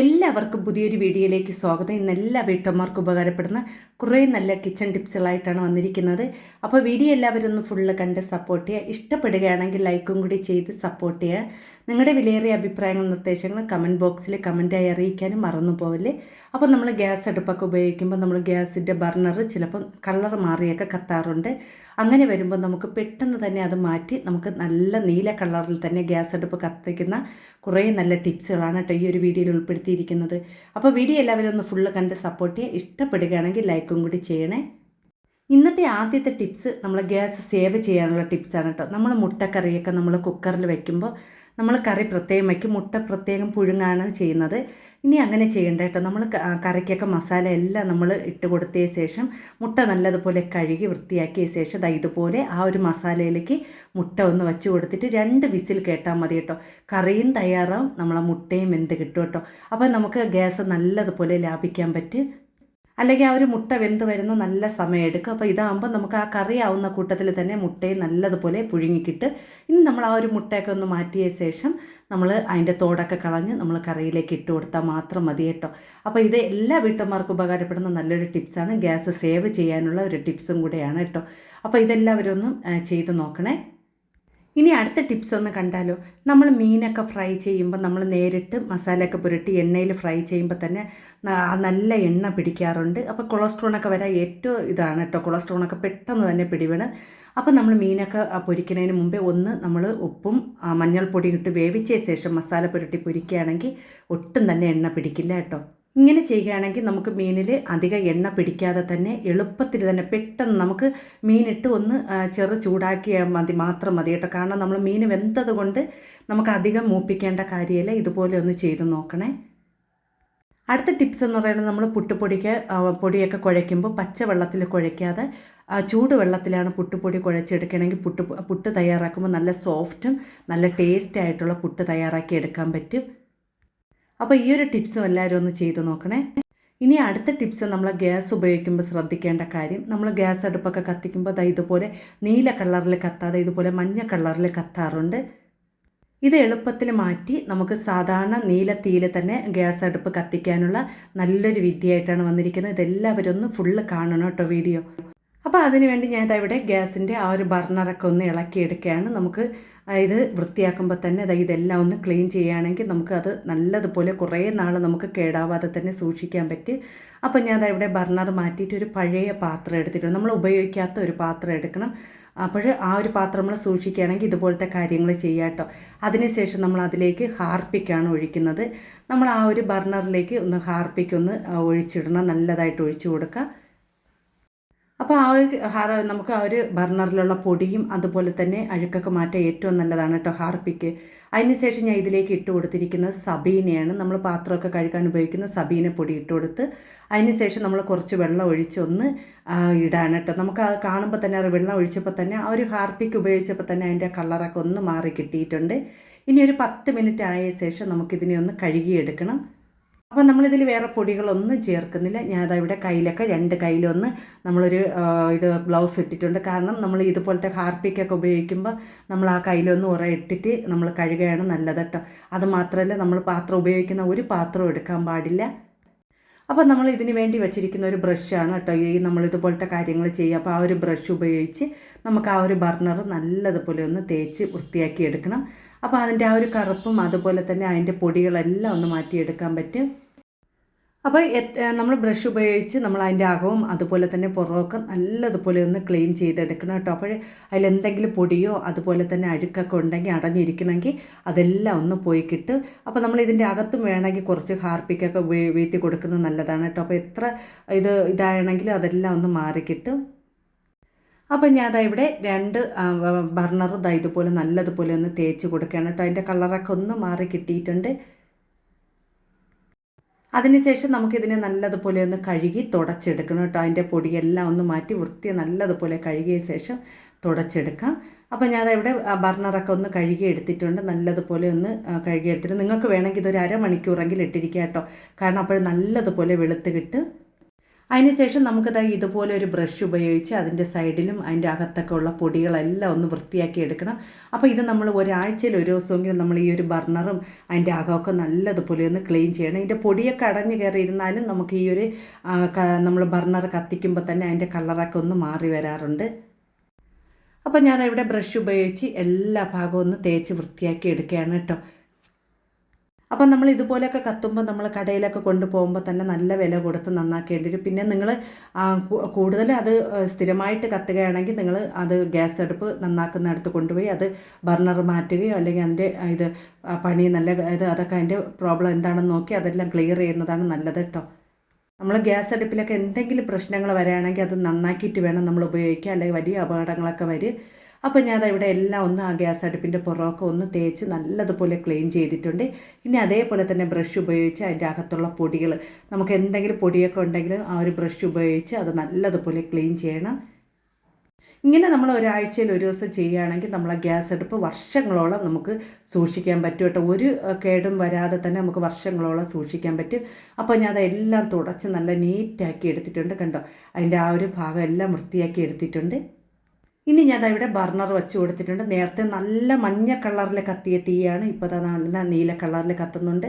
എല്ലാവർക്കും പുതിയൊരു വീഡിയോയിലേക്ക് സ്വാഗതം. ഇന്ന് എല്ലാ വീട്ടമ്മമാർക്കും ഉപകാരപ്പെടുന്ന കുറേ നല്ല കിച്ചൺ ടിപ്സുകളായിട്ടാണ് വന്നിരിക്കുന്നത്. അപ്പോൾ വീഡിയോ എല്ലാവരും ഒന്ന് ഫുള്ള് കണ്ട് സപ്പോർട്ട് ചെയ്യുക. ഇഷ്ടപ്പെടുകയാണെങ്കിൽ ലൈക്കും കൂടി ചെയ്ത് സപ്പോർട്ട് ചെയ്യുക. നിങ്ങളുടെ വിലയേറിയ അഭിപ്രായങ്ങളും നിർദ്ദേശങ്ങളും കമന്റ് ബോക്സിൽ കമന്റായി അറിയിക്കാനും മറന്നു പോകല്ലേ അപ്പോൾ നമ്മൾ ഗ്യാസ് അടുപ്പൊക്കെ ഉപയോഗിക്കുമ്പോൾ നമ്മൾ ഗ്യാസിന്റെ ബർണർ ചിലപ്പം കളർ മാറിയൊക്കെ കത്താറുണ്ട്. അങ്ങനെ വരുമ്പോൾ നമുക്ക് പെട്ടെന്ന് തന്നെ അത് മാറ്റി നമുക്ക് നല്ല നീല കളറിൽ തന്നെ ഗ്യാസ് അടുപ്പ് കത്തിക്കുന്ന കുറേ നല്ല ടിപ്സുകളാണ് കേട്ടോ ഈ ഒരു വീഡിയോയിൽ ഉൾപ്പെടുത്തിയിരിക്കുന്നത്. അപ്പോൾ വീഡിയോ എല്ലാവരും ഒന്ന് ഫുള്ള് കണ്ട് സപ്പോർട്ട് ചെയ്യുക. ഇഷ്ടപ്പെടുകയാണെങ്കിൽ ലൈക്കും കൂടി ചെയ്യണേ. ഇന്നത്തെ ആദ്യത്തെ ടിപ്സ് നമ്മൾ ഗ്യാസ് സേവ് ചെയ്യാനുള്ള ടിപ്സാണ് കേട്ടോ നമ്മൾ മുട്ടക്കറിയൊക്കെ നമ്മൾ കുക്കറിൽ വെക്കുമ്പോൾ നമ്മൾ കറി പ്രത്യേകം വയ്ക്കും മുട്ട പ്രത്യേകം പുഴുങ്ങാണ് ചെയ്യുന്നത്. ഇനി അങ്ങനെ ചെയ്യേണ്ട കേട്ടോ. നമ്മൾ കറിക്കൊക്കെ മസാല എല്ലാം നമ്മൾ ഇട്ട് കൊടുത്തതിന് ശേഷം മുട്ട നല്ലതുപോലെ കഴുകി വൃത്തിയാക്കിയ ശേഷം ദാ ഇതുപോലെ ആ ഒരു മസാലയിലേക്ക് മുട്ട ഒന്ന് വെച്ച് കൊടുത്തിട്ട് രണ്ട് വിസിൽ കേട്ടാൽ മതി കേട്ടോ. കറിയും തയ്യാറാവും നമ്മളെ മുട്ടയും എന്ത് കിട്ടും കേട്ടോ. അപ്പോൾ നമുക്ക് ഗ്യാസ് നല്ലതുപോലെ ലാഭിക്കാൻ പറ്റും അല്ലെങ്കിൽ ആ ഒരു മുട്ട വെന്ത് വരുന്ന നല്ല സമയം എടുക്കും. അപ്പോൾ ഇതാകുമ്പോൾ നമുക്ക് ആ കറി ആവുന്ന കൂട്ടത്തിൽ തന്നെ മുട്ടയെ നല്ലതുപോലെ പുഴുങ്ങിക്കിട്ട് ഇനി നമ്മൾ ആ ഒരു മുട്ടയൊക്കെ ഒന്ന് മാറ്റിയ ശേഷം നമ്മൾ അതിന്റെ തോടൊക്കെ കളഞ്ഞ് നമ്മൾ കറിയിലേക്ക് ഇട്ട് കൊടുത്താൽ മാത്രം മതി കേട്ടോ. അപ്പോൾ ഇത് എല്ലാ വീട്ടമ്മമാർക്കും ഉപകാരപ്പെടുന്ന നല്ലൊരു ടിപ്സാണ്. ഗ്യാസ് സേവ് ചെയ്യാനുള്ള ഒരു ടിപ്സും കൂടെയാണ് കേട്ടോ. അപ്പോൾ ഇതെല്ലാവരും ഒന്ന് ചെയ്ത് നോക്കണേ. ഇനി അടുത്ത ടിപ്സ് ഒന്ന് കണ്ടാലോ? നമ്മൾ മീനൊക്കെ ഫ്രൈ ചെയ്യുമ്പോൾ നമ്മൾ നേരിട്ട് മസാലയൊക്കെ പുരട്ടി എണ്ണയിൽ ഫ്രൈ ചെയ്യുമ്പോൾ തന്നെ നല്ല എണ്ണ പിടിക്കാറുണ്ട്. അപ്പോൾ കൊളസ്ട്രോളൊക്കെ വരാൻ ഏറ്റവും ഇതാണ് കേട്ടോ. കൊളസ്ട്രോളൊക്കെ പെട്ടെന്ന് തന്നെ പിടിവീണ് അപ്പോൾ നമ്മൾ മീനൊക്കെ പൊരിക്കുന്നതിന് മുമ്പേ ഒന്ന് നമ്മൾ ഉപ്പും മഞ്ഞൾപ്പൊടിയും ഇട്ട് വേവിച്ച ശേഷം മസാല പുരട്ടി പൊരിക്കുകയാണെങ്കിൽ ഒട്ടും തന്നെ എണ്ണ പിടിക്കില്ല കേട്ടോ. ഇങ്ങനെ ചെയ്യുകയാണെങ്കിൽ നമുക്ക് മീനിൽ അധികം എണ്ണ പിടിക്കാതെ തന്നെ എളുപ്പത്തിൽ തന്നെ പെട്ടെന്ന് നമുക്ക് മീനിട്ട് ഒന്ന് ചെറു ചൂടാക്കിയാൽ മതി മാത്രം മതി കേട്ടോ. കാരണം നമ്മൾ മീൻ വെന്തത് കൊണ്ട് നമുക്ക് അധികം മൂപ്പിക്കേണ്ട കാര്യമില്ല. ഇതുപോലെ ഒന്ന് ചെയ്ത് നോക്കണേ. അടുത്ത ടിപ്സ് എന്ന് പറയുന്നത് നമ്മൾ പുട്ടുപൊടിക്ക് പൊടിയൊക്കെ കുഴയ്ക്കുമ്പോൾ പച്ചവെള്ളത്തിൽ കുഴയ്ക്കാതെ ചൂട് വെള്ളത്തിലാണ് പുട്ടുപൊടി കുഴച്ചെടുക്കണമെങ്കിൽ പുട്ട് പുട്ട് തയ്യാറാക്കുമ്പോൾ നല്ല സോഫ്റ്റും നല്ല ടേസ്റ്റ് ആയിട്ടുള്ള പുട്ട് തയ്യാറാക്കി എടുക്കാൻ പറ്റും. അപ്പോൾ ഈ ഒരു ടിപ്സും എല്ലാവരും ഒന്ന് ചെയ്ത് നോക്കണേ. ഇനി അടുത്ത ടിപ്സ് നമ്മൾ ഗ്യാസ് ഉപയോഗിക്കുമ്പോൾ ശ്രദ്ധിക്കേണ്ട കാര്യം നമ്മൾ ഗ്യാസ് അടുപ്പൊക്കെ കത്തിക്കുമ്പോൾ ദാ ഇതുപോലെ നീല കളറിൽ കത്താതെ ഇതുപോലെ മഞ്ഞ കളറിൽ കത്താറുണ്ട്. ഇത് എളുപ്പത്തിൽ മാറ്റി നമുക്ക് സാധാരണ നീല തീയിൽ തന്നെ ഗ്യാസ് അടുപ്പ് കത്തിക്കാനുള്ള നല്ലൊരു വിദ്യയായിട്ടാണ് വന്നിരിക്കുന്നത്. ഇതെല്ലാവരും ഒന്ന് ഫുള്ള് കാണണം കേട്ടോ വീഡിയോ. അപ്പോൾ അതിനുവേണ്ടി ഞാൻ ഇവിടെ ഗ്യാസിന്റെ ആ ഒരു ബർണറൊക്കെ ഒന്ന് ഇളക്കിയെടുക്കുകയാണ്. നമുക്ക് ഇത് വൃത്തിയാക്കുമ്പോൾ തന്നെ ഇതെല്ലാം ഒന്ന് ക്ലീൻ ചെയ്യുകയാണെങ്കിൽ അത് നല്ലതുപോലെ കുറേ നാൾ നമുക്ക് കേടാവാതെ തന്നെ സൂക്ഷിക്കാൻ പറ്റും. അപ്പോൾ ഞാൻ ഇവിടെ ബർണർ മാറ്റിയിട്ട് ഒരു പഴയ പാത്രം എടുത്തിട്ടുണ്ട്. നമ്മൾ ഉപയോഗിക്കാത്ത ഒരു പാത്രം എടുക്കണം. അപ്പോൾ ആ ഒരു പാത്രം നമ്മൾ സൂക്ഷിക്കുകയാണെങ്കിൽ ഇതുപോലത്തെ കാര്യങ്ങൾ ചെയ്യാം കേട്ടോ. അതിനുശേഷം നമ്മൾ അതിലേക്ക് ഹാർപ്പിക്കാണ് ഒഴിക്കുന്നത്. നമ്മൾ ആ ഒരു ബർണറിലേക്ക് ഒന്ന് ഹാർപ്പിക്കൊന്ന് ഒഴിച്ചിടണം. നല്ലതായിട്ട് ഒഴിച്ചു കൊടുക്കുക. അപ്പോൾ ആ ഒരു ഹാർ നമുക്ക് ആ ഒരു ബർണറിലുള്ള പൊടിയും അതുപോലെ തന്നെ അഴുക്കൊക്കെ മാറ്റാൻ ഏറ്റവും നല്ലതാണ് കേട്ടോ ഹാർപ്പിക്ക്. അതിനുശേഷം ഞാൻ ഇതിലേക്ക് ഇട്ട് കൊടുത്തിരിക്കുന്നത് സബീനയാണ്. നമ്മൾ പാത്രമൊക്കെ കഴുകാൻ ഉപയോഗിക്കുന്ന സബീന പൊടി ഇട്ട് കൊടുത്ത് അതിനുശേഷം നമ്മൾ കുറച്ച് വെള്ളം ഒഴിച്ച് ഒന്ന് ഇടാണ് കേട്ടോ. നമുക്ക് അത് കാണുമ്പോൾ തന്നെ വെള്ളം ഒഴിച്ചപ്പോൾ തന്നെ ആ ഒരു ഹാർപ്പിക്ക് ഉപയോഗിച്ചപ്പോൾ തന്നെ അതിന്റെ കളറൊക്കെ ഒന്ന് മാറി കിട്ടിയിട്ടുണ്ട്. ഇനി ഒരു പത്ത് മിനിറ്റ് ആയ ശേഷം നമുക്കിതിനെ ഒന്ന് കഴുകിയെടുക്കണം. അപ്പോൾ നമ്മളിതിൽ വേറെ പൊടികളൊന്നും ചേർക്കുന്നില്ല. ഞാൻ ഇവിടെ കയ്യിലൊക്കെ രണ്ട് കയ്യിലൊന്ന് നമ്മളൊരു ഇത് ബ്ലൗസ് ഇട്ടിട്ടുണ്ട്. കാരണം നമ്മൾ ഇതുപോലത്തെ ഹാർപ്പിക്കൊക്കെ ഉപയോഗിക്കുമ്പോൾ നമ്മൾ ആ കയ്യിലൊന്ന് ഉറ ഇട്ടിട്ട് നമ്മൾ കഴുകുകയാണ് നല്ലത് കേട്ടോ അത് മാത്രമല്ല നമ്മൾ പാത്രം ഉപയോഗിക്കുന്ന ഒരു പാത്രം എടുക്കാൻ പാടില്ല. അപ്പോൾ നമ്മൾ ഇതിന് വേണ്ടി വെച്ചിരിക്കുന്ന ഒരു ബ്രഷാണ് കേട്ടോ. ഈ നമ്മൾ ഇതുപോലത്തെ കാര്യങ്ങൾ ചെയ്യുക. അപ്പോൾ ആ ഒരു ബ്രഷ് ഉപയോഗിച്ച് നമുക്ക് ആ ഒരു ബർണർ നല്ലതുപോലെ ഒന്ന് തേച്ച് വൃത്തിയാക്കി എടുക്കണം. അപ്പോൾ അതിന്റെ ആ ഒരു കറുപ്പും അതുപോലെ തന്നെ അതിന്റെ പൊടികളെല്ലാം ഒന്ന് മാറ്റിയെടുക്കാൻ പറ്റും. അപ്പോൾ നമ്മൾ ബ്രഷ് ഉപയോഗിച്ച് നമ്മൾ അതിന്റെ അകവും അതുപോലെ തന്നെ പുറമൊക്കെ നല്ലതുപോലെ ഒന്ന് ക്ലീൻ ചെയ്തെടുക്കണം കേട്ടോ. അപ്പോൾ അതിലെന്തെങ്കിലും പൊടിയോ അതുപോലെ തന്നെ അഴുക്കൊക്കെ ഉണ്ടെങ്കിൽ അടഞ്ഞിരിക്കണമെങ്കിൽ അതെല്ലാം ഒന്ന് പോയി കിട്ടും. അപ്പോൾ നമ്മൾ ഇതിന്റെ അകത്തും വേണമെങ്കിൽ കുറച്ച് ഹാർപ്പിക്കൊക്കെ വീട്ടി കൊടുക്കുന്നത് നല്ലതാണ് കേട്ടോ. അപ്പോൾ എത്ര ഇത് ഇതാണെങ്കിലും അതെല്ലാം ഒന്ന് മാറി കിട്ടും. അപ്പം ഞാൻ അതാ ഇവിടെ രണ്ട് ബർണർ ഇതാ ഇതുപോലെ നല്ലതുപോലെ ഒന്ന് തേച്ച് കൊടുക്കുകയാണ് കേട്ടോ. അതിന്റെ കളറൊക്കെ ഒന്ന് മാറി കിട്ടിയിട്ടുണ്ട്. അതിനുശേഷം നമുക്കിതിനെ നല്ലതുപോലെ ഒന്ന് കഴുകി തുടച്ചെടുക്കണം കേട്ടോ. അതിന്റെ പൊടിയെല്ലാം ഒന്ന് മാറ്റി വൃത്തി നല്ലതുപോലെ കഴുകിയ ശേഷം തുടച്ചെടുക്കാം. അപ്പോൾ ഞാൻ ഇവിടെ ബർണറൊക്കെ ഒന്ന് കഴുകി എടുത്തിട്ടുണ്ട്. നല്ലതുപോലെ ഒന്ന് കഴുകി എടുത്തിട്ട് നിങ്ങൾക്ക് വേണമെങ്കിൽ ഇതൊരു അരമണിക്കൂറെങ്കിലും ഇട്ടിരിക്കുക കേട്ടോ. കാരണം അപ്പോൾ നല്ലതുപോലെ വെളുത്ത് കിട്ടും. അതിനുശേഷം നമുക്കിത് ഇതുപോലെ ഒരു ബ്രഷ് ഉപയോഗിച്ച് അതിന്റെ സൈഡിലും അതിന്റെ അകത്തൊക്കെ ഉള്ള പൊടികളെല്ലാം ഒന്ന് വൃത്തിയാക്കി എടുക്കണം. അപ്പോൾ ഇത് നമ്മൾ ഒരാഴ്ചയിൽ ഒരു ദിവസമെങ്കിലും നമ്മൾ ഈ ഒരു ബർണറും അതിന്റെ അകമൊക്കെ നല്ലതുപോലെ ഒന്ന് ക്ലീൻ ചെയ്യണം. ഇതിന്റെ പൊടിയൊക്കെ അടഞ്ഞു കയറിയിരുന്നാലും നമുക്ക് ഈ ഒരു നമ്മൾ ബർണർ കത്തിക്കുമ്പോൾ തന്നെ അതിന്റെ കളറൊക്കെ ഒന്ന് മാറി വരാറുണ്ട്. അപ്പോൾ ഞാൻ ഇവിടെ ബ്രഷ് ഉപയോഗിച്ച് എല്ലാ ഭാഗവും ഒന്ന് തേച്ച് വൃത്തിയാക്കി എടുക്കുകയാണ് കേട്ടോ. അപ്പം നമ്മൾ ഇതുപോലെയൊക്കെ കത്തുമ്പോൾ നമ്മൾ കടയിലൊക്കെ കൊണ്ടുപോകുമ്പോൾ തന്നെ നല്ല വില കൊടുത്ത് നന്നാക്കേണ്ടി വരും. പിന്നെ നിങ്ങൾ കൂടുതൽ അത് സ്ഥിരമായിട്ട് കത്തുകയാണെങ്കിൽ നിങ്ങൾ അത് ഗ്യാസ് അടുപ്പ് നന്നാക്കുന്നിടത്ത് കൊണ്ടുപോയി അത് ബർണർ മാറ്റുകയോ അല്ലെങ്കിൽ അതിന്റെ ഇത് പണി നല്ല ഇത് അതൊക്കെ അതിന്റെ പ്രോബ്ലം എന്താണെന്ന് നോക്കി അതെല്ലാം ക്ലിയർ ചെയ്യുന്നതാണ് നല്ലത് കേട്ടോ. നമ്മൾ ഗ്യാസ് അടുപ്പിലൊക്കെ എന്തെങ്കിലും പ്രശ്നങ്ങൾ വരികയാണെങ്കിൽ അത് നന്നാക്കിയിട്ട് വേണം നമ്മൾ ഉപയോഗിക്കുക അല്ലെങ്കിൽ വലിയ അപകടങ്ങളൊക്കെ വരും അപ്പോൾ ഞാൻ ഇവിടെ എല്ലാം ഒന്ന് ആ ഗ്യാസ് അടുപ്പിന്റെ പുറമൊക്കെ ഒന്ന് തേച്ച് നല്ലതുപോലെ ക്ലീൻ ചെയ്തിട്ടുണ്ട്. ഇനി അതേപോലെ തന്നെ ബ്രഷ് ഉപയോഗിച്ച് അതിന്റെ അകത്തുള്ള പൊടികൾ നമുക്ക് എന്തെങ്കിലും പൊടിയൊക്കെ ഉണ്ടെങ്കിലും ആ ഒരു ബ്രഷ് ഉപയോഗിച്ച് അത് നല്ലതുപോലെ ക്ലീൻ ചെയ്യണം. ഇങ്ങനെ നമ്മൾ ഒരാഴ്ചയിൽ ഒരു ദിവസം ചെയ്യുകയാണെങ്കിൽ നമ്മളെ ഗ്യാസ് അടുപ്പ് വർഷങ്ങളോളം നമുക്ക് സൂക്ഷിക്കാൻ പറ്റും കേട്ടോ. ഒരു കേടും വരാതെ തന്നെ നമുക്ക് വർഷങ്ങളോളം സൂക്ഷിക്കാൻ പറ്റും. അപ്പോൾ ഞാൻ അതെല്ലാം തുടച്ച് നല്ല നീറ്റാക്കി എടുത്തിട്ടുണ്ട് കണ്ടോ? അതിന്റെ ആ ഒരു ഭാഗം എല്ലാം വൃത്തിയാക്കി എടുത്തിട്ടുണ്ട്. ഇനി ഞാൻ ഇവിടെ ബർണർ വെച്ച് കൊടുത്തിട്ടുണ്ട്. നേരത്തെ നല്ല മഞ്ഞ കളറിൽ കത്തിയ തീയാണ്. ഇപ്പോൾ നല്ല നീല കളറിൽ കത്തുന്നുണ്ട്.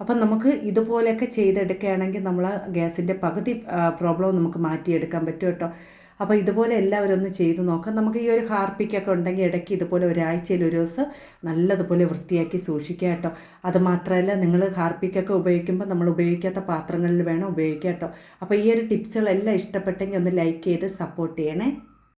അപ്പം നമുക്ക് ഇതുപോലെയൊക്കെ ചെയ്തെടുക്കുകയാണെങ്കിൽ നമ്മൾ ഗ്യാസിന്റെ പകുതി പ്രോബ്ലം നമുക്ക് മാറ്റിയെടുക്കാൻ പറ്റും കേട്ടോ. അപ്പോൾ ഇതുപോലെ എല്ലാവരും ഒന്ന് ചെയ്ത് നോക്കാം. നമുക്ക് ഈ ഒരു ഹാർപ്പിക്കൊക്കെ ഉണ്ടെങ്കിൽ ഇടയ്ക്ക് ഇതുപോലെ ഒരാഴ്ചയിൽ ഒരു ദിവസം നല്ലതുപോലെ വൃത്തിയാക്കി സൂക്ഷിക്കുക കേട്ടോ. അത് മാത്രമല്ല നിങ്ങൾ ഹാർപ്പിക്കൊക്കെ ഉപയോഗിക്കുമ്പോൾ നമ്മൾ ഉപയോഗിക്കാത്ത പാത്രങ്ങളിൽ വേണം ഉപയോഗിക്കുക കേട്ടോ. അപ്പോൾ ഈ ഒരു ടിപ്സുകളെല്ലാം ഇഷ്ടപ്പെട്ടെങ്കിൽ ഒന്ന് ലൈക്ക് ചെയ്ത് സപ്പോർട്ട് ചെയ്യണേ.